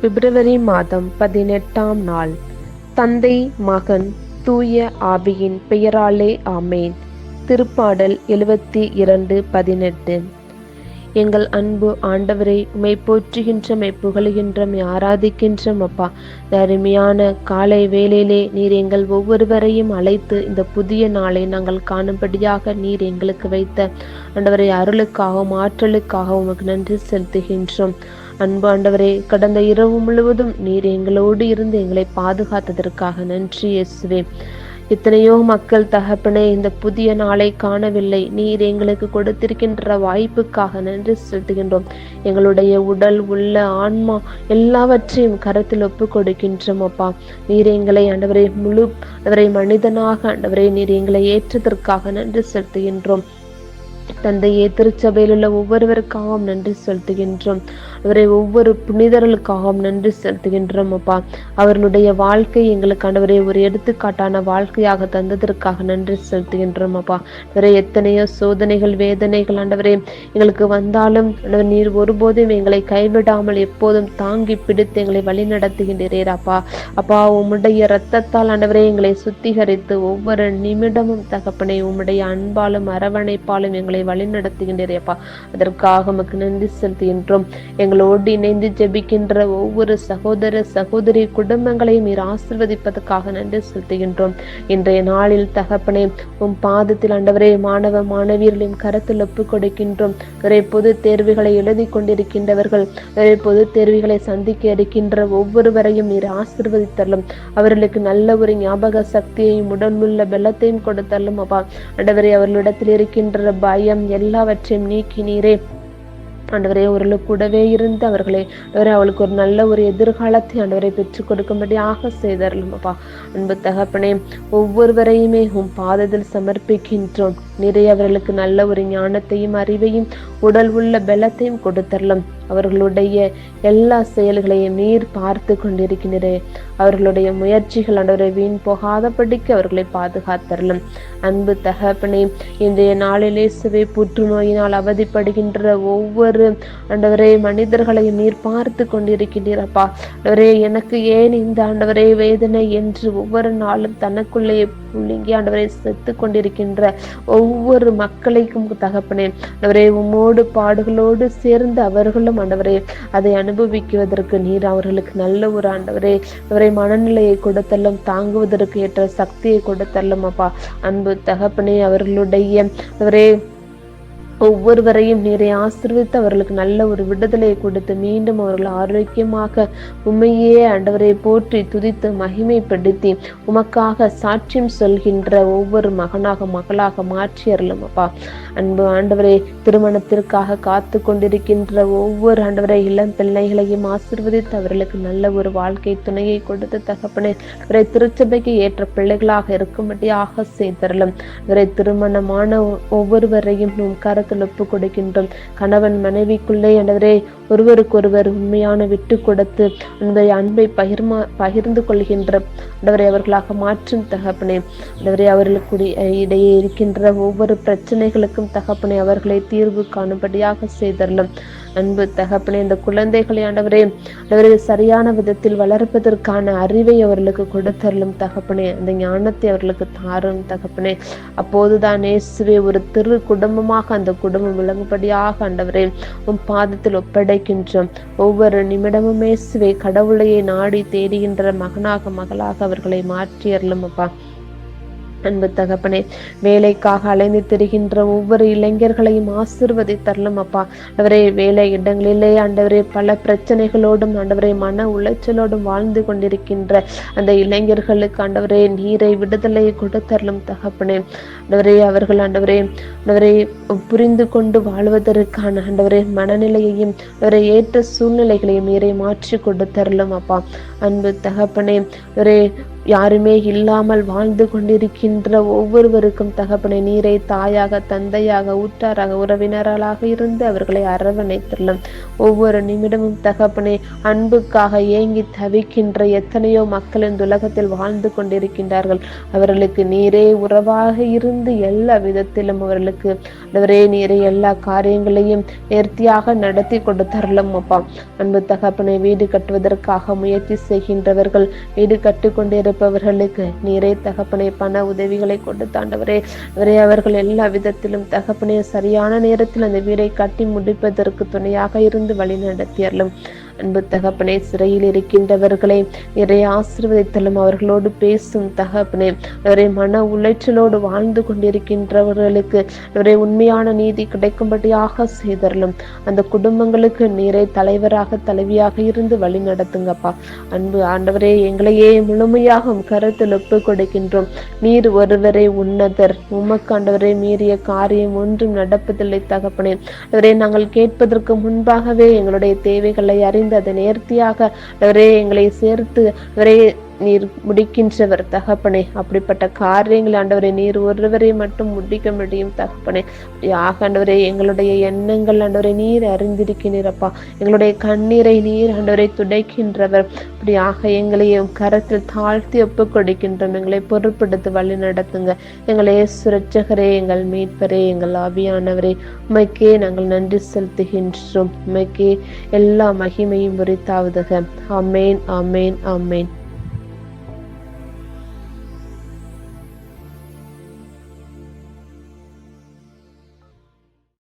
பிப்ரவரி மாதம் பதினெட்டாம் நாள். தந்தை மகன் தூய ஆபியின் பெயராலே ஆமேன். திருப்பாடல் எழுபத்தி இரண்டு பதினெட்டு. எங்கள் அன்பு ஆண்டவரை உமை போற்றுகின்றமை மை புகழுகின்ற ஆராதிக்கின்றோம் அப்பா இந்த அருமையான காலை வேளையிலே நீர் எங்கள் ஒவ்வொருவரையும் அழைத்து இந்த புதிய நாளை நாங்கள் காணும்படியாக நீர் எங்களுக்கு வைத்த ஆண்டவரை அருளுக்காகவும் ஆற்றலுக்காகவும் உமக்கு நன்றி செலுத்துகின்றோம். அன்பாண்டவரே கடந்த இரவு முழுவதும் நீர் எங்களோடு இருந்து எங்களை பாதுகாத்ததற்காக நன்றி இயேசுவே. எத்தனையோ மக்கள் தகப்பனே இந்த புதிய நாளை காணவில்லை. நீர் எங்களுக்கு கொடுத்திருக்கின்ற வாய்ப்புக்காக நன்றி செலுத்துகின்றோம். எங்களுடைய உடல் உள்ள ஆன்மா எல்லாவற்றையும் கரத்தில் ஒப்பு கொடுக்கின்றோம் அப்பா. நீர் எங்களை ஆண்டவரை முழு அவரை மனிதனாக ஆண்டவரை நீர் எங்களை ஏற்றதற்காக நன்றி செலுத்துகின்றோம். தந்தையே திருச்சபையில் உள்ள ஒவ்வொருவருக்காகவும் நன்றி செலுத்துகின்றோம். அவரை ஒவ்வொரு புனிதர்களுக்காகவும் நன்றி செலுத்துகின்றோம் அப்பா. அவர்களுடைய வாழ்க்கை எங்களுக்கு ஆண்டவரை ஒரு எடுத்துக்காட்டான வாழ்க்கையாக தந்ததற்காக நன்றி செலுத்துகின்றோம் அப்பா. அவரை எத்தனையோ சோதனைகள் வேதனைகள் ஆண்டவரே எங்களுக்கு வந்தாலும் ஆண்டவர் நீர் ஒருபோதும் எங்களை கைவிடாமல் எப்போதும் தாங்கி பிடித்து எங்களை வழி நடத்துகின்றீர் அப்பா. அப்பா உம்முடைய இரத்தத்தால் ஆண்டவரே எங்களை சுத்திகரித்து ஒவ்வொரு நிமிடமும் தகப்பனை உம்முடைய அன்பாலும் அரவணைப்பாலும் எங்களை வழி நடத்துகின்றீரப்பா அதற்காக உமக்கு நன்றி செலுத்துகின்றோம். எங்களோடு இணைந்து ஜெபிக்கின்ற ஒவ்வொரு சகோதர சகோதரி குடும்பங்களையும் நீர் ஆசிர்வதிப்பதற்காக நன்றி செலுத்துகின்றோம். இன்றைய நாளில் தகப்பனே உம் பாதத்தில் ஆண்டவரே மாணவ மாணவியர்களின் கருத்தில் ஒப்பு கொடுக்கின்றோம் ஒரே பொது தேர்வுகளை எழுதி கொண்டிருக்கின்றவர்கள் ஒரே பொது தேர்வுகளை சந்திக்க இருக்கின்ற ஒவ்வொருவரையும் நீர் ஆசிர்வதித்தள்ளும் அவர்களுக்கு நல்ல ஒரு ஞாபக சக்தியையும் உடலுள்ள பலத்தையும் கொடுத்தள்ளும் அப்பா. ஆண்டவரே அவர்களிடத்தில் இருக்கின்ற பய பயம் எல்லாவற்றையும் நீக்கினீரே. ஆண்டவரே அவர்களுக்கு கூடவே இருந்து அவர்களே ஆண்டவரே அவளுக்கு ஒரு நல்ல ஒரு எதிர்காலத்தை ஆண்டவரை பெற்றுக் கொடுக்கும்படியாக செய்தரலும் அப்பா. அன்பு தகப்பனே ஒவ்வொருவரையுமே உன் பாதத்தில் சமர்ப்பிக்கின்றோம். நிறைய அவர்களுக்கு நல்ல ஒரு ஞானத்தையும் அறிவையும் உடல் உள்ள பலத்தையும் கொடுத்தரலாம். அவர்களுடைய எல்லா செயல்களையும் நீர் பார்த்து கொண்டிருக்கிறே அவர்களுடைய முயற்சிகள் ஆண்டவரை வீண் போகாதபடிக்கு அவர்களை பாதுகாத்தரலும். அன்பு தகப்பனே இன்றைய நாளிலே சுவை புற்றுநோயினால் அவதிப்படுகின்ற ஒவ்வொரு ஆண்டவரே மனிதர்களையும் நீர் பார்த்து கொண்டிருக்கின்றீரப்பா ஆண்டவரே எனக்கு ஏன் இந்த ஆண்டவரே வேதனை என்று ஒவ்வொரு நாளும் தனக்குள்ளே புள்ளிங்கி ஆண்டவரை செத்து கொண்டிருக்கின்ற ஒவ்வொரு மக்களைக்கும் தகப்பனே ஆண்டவரே உம்மோடு பாடுகளோடு சேர்ந்து அவர்களும் ஆண்டவரே அதை அனுபவிக்குவதற்கு நீர் அவர்களுக்கு நல்ல ஒரு ஆண்டவரே. அவரை மனநிலையை கொடுத்தல்லும் தாங்குவதற்கு ஏற்ற சக்தியை கொடுத்தல்லும் அப்பா. அன்பு தகப்பனே அவர்களுடைய அவரே ஒவ்வொருவரையும் நீரை ஆசிர்வித்து அவர்களுக்கு நல்ல ஒரு விடுதலையை கொடுத்து மீண்டும் அவர்கள் ஆரோக்கியமாக உண்மையே ஆண்டவரை போற்றி துதித்து மகிமைப்படுத்தி உமக்காக சாட்சியம் சொல்கின்ற ஒவ்வொரு மகனாக மகளாக மாற்றி அருளும் அப்பா அன்பு ஆண்டவரை திருமணத்திற்காக காத்து கொண்டிருக்கின்ற ஒவ்வொரு ஆண்டவரை இளம் பிள்ளைகளையும் ஆசிர்வதித்து அவர்களுக்கு நல்ல ஒரு வாழ்க்கை துணையை கொடுத்து தகப்பனே அவரை திருச்சபைக்கு ஏற்ற பிள்ளைகளாக இருக்கும்படியாக செய்தரலும் அவரை திருமணமான ஒவ்வொருவரையும் நம் கர கரத்தில் ஒப்பு கொடுக்கின்றோம். கணவன் மனைவிக்குள்ளே ஆண்டவரே ஒருவருக்கொருவர் உண்மையான விட்டு கொடுத்து அந்த அன்பை பகிர்மா பகிர்ந்து கொள்கின்ற ஆண்டவரை அவர்களாக மாற்றும் தகப்பனே. ஆண்டவரே அவர்களுக்கு இடையே இருக்கின்ற ஒவ்வொரு பிரச்சனைகளுக்கும் தகப்பனை அவர்களை தீர்வு காணும்படியாக செய்தரலாம். அன்பு தகப்பனே இந்த குழந்தைகளை ஆண்டவரே ஆண்டவரே சரியான விதத்தில் வளர்ப்பதற்கான அறிவை அவர்களுக்கு கொடுத்தரலும் தகப்பனே. அந்த ஞானத்தை அவர்களுக்கு தாரும் தகப்பனே. அப்போதுதான் இயேசுவே ஒரு திரு குடும்பமாக அந்த குடும்பம் விளங்கும்படியாக ஆண்டவரே உன் பாதத்தில் ஒப்படைக்கின்றோம். ஒவ்வொரு நிமிடமும் இயேசுவே கடவுளையை நாடி தேடுகின்ற மகனாக மகளாக அவர்களை மாற்றி அப்பா. அன்பு தகப்பனே வேலைக்காக அலைந்து திரிகின்ற ஒவ்வொரு இளைஞர்களையும் ஆசிர்வதித்தரலும் அப்பா. ஆண்டவரே வேலை இடங்களிலே ஆண்டவரே பல பிரச்சனைகளோடும் ஆண்டவரே மன உளைச்சலோடும் வாழ்ந்து கொண்டிருக்கின்ற அந்த இளைஞர்களுக்கு ஆண்டவரே நீரை விடுதலை கொடுத்தரலும் தகப்பனே. ஆண்டவரே அவர்கள் ஆண்டவரே ஆண்டவரை புரிந்து கொண்டு வாழ்வதற்கான ஆண்டவரே மனநிலையையும் அவரை ஏற்ற சூழ்நிலைகளையும் நீரை மாற்றி கொடுத்தரலும் அப்பா. அன்பு தகப்பனே ஒரே யாருமே இல்லாமல் வாழ்ந்து கொண்டிருக்கின்ற ஒவ்வொருவருக்கும் தகப்பனை நீரை தாயாக தந்தையாக உற்றாராக உறவினர்களாக இருந்து அவர்களை அரவணைத்துள்ளோம். ஒவ்வொரு நிமிடமும் தகப்பனை அன்புக்காக ஏங்கி தவிக்கின்ற எத்தனையோ மக்கள் இந்த உலகத்தில் வாழ்ந்து கொண்டிருக்கின்றார்கள். அவர்களுக்கு நீரே உறவாக இருந்து எல்லா விதத்திலும் அவர்களுக்கு அவரே நீரே எல்லா காரியங்களையும் நேர்த்தியாக நடத்தி கொடுத்தரலும் அப்பா. அன்பு தகப்பனை வீடு கட்டுவதற்காக முயற்சி செய்கின்றவர்கள் வீடு கட்டு இருப்பவர்களுக்கு நீரே தகப்பனை பண உதவிகளை கொண்டு தாண்டவரே. அவரே அவர்கள் எல்லா விதத்திலும் தகப்பனே சரியான நேரத்தில் அந்த வீரை கட்டி முடிப்பதற்கு துணையாக இருந்து வழி நடத்தியறலும் அன்பு தகப்பனே சிறையில் இருக்கின்றவர்களை நிறைய ஆசிர்வதித்தலும் அவர்களோடு பேசும் தகப்பனே அவரை மன உளைச்சலோடு வாழ்ந்து கொண்டிருக்கின்றவர்களுக்கு அவரை உண்மையான நீதி கிடைக்கும்படியாக செய்தரலும். அந்த குடும்பங்களுக்கு நீரை தலைவராக தலைவியாக இருந்து வழி நடத்துங்கப்பா. அன்பு ஆண்டவரே எங்களையே முழுமையாக கருத்தில் ஒப்பு கொடுக்கின்றோம் நீர் ஒருவரே உன்னதர். உமக்கு ஆண்டவரை மீறிய காரியம் ஒன்றும் நடப்பதில்லை தகப்பனே. அவரை நாங்கள் கேட்பதற்கு முன்பாகவே எங்களுடைய தேவைகளை அறிந்து அதை நேர்த்தியாக அவரே எங்களை சேர்த்து அவரே நீர் முடிக்கின்றவர் தகப்பனே. அப்படிப்பட்ட காரியங்கள் ஆண்டவரே நீர் ஒருவரை மட்டும் முடிக்க முடியும் தகப்பனே. யாக ஆண்டவரே எங்களுடைய எண்ணங்கள் ஆண்டவரை நீர் அறிந்திருக்கிறீரப்பா எங்களுடைய கண்ணீரை நீர் ஆண்டவரை துடைக்கின்றவர். அப்படியாக எங்களை கரத்தில் தாழ்த்தி ஒப்பு கொடுக்கின்றோம் எங்களை பொறுப்படுத்தி வழி நடத்துங்க. எங்களே சுரட்சகரே எங்கள் மீட்பரே எங்கள் ஆவியானவரே. உமைக்கே நாங்கள் நன்றி செலுத்துகின்றோம். உமைக்கே எல்லா மகிமையும் உரித்தாவதுக. அமேன் அமேன் அமேன்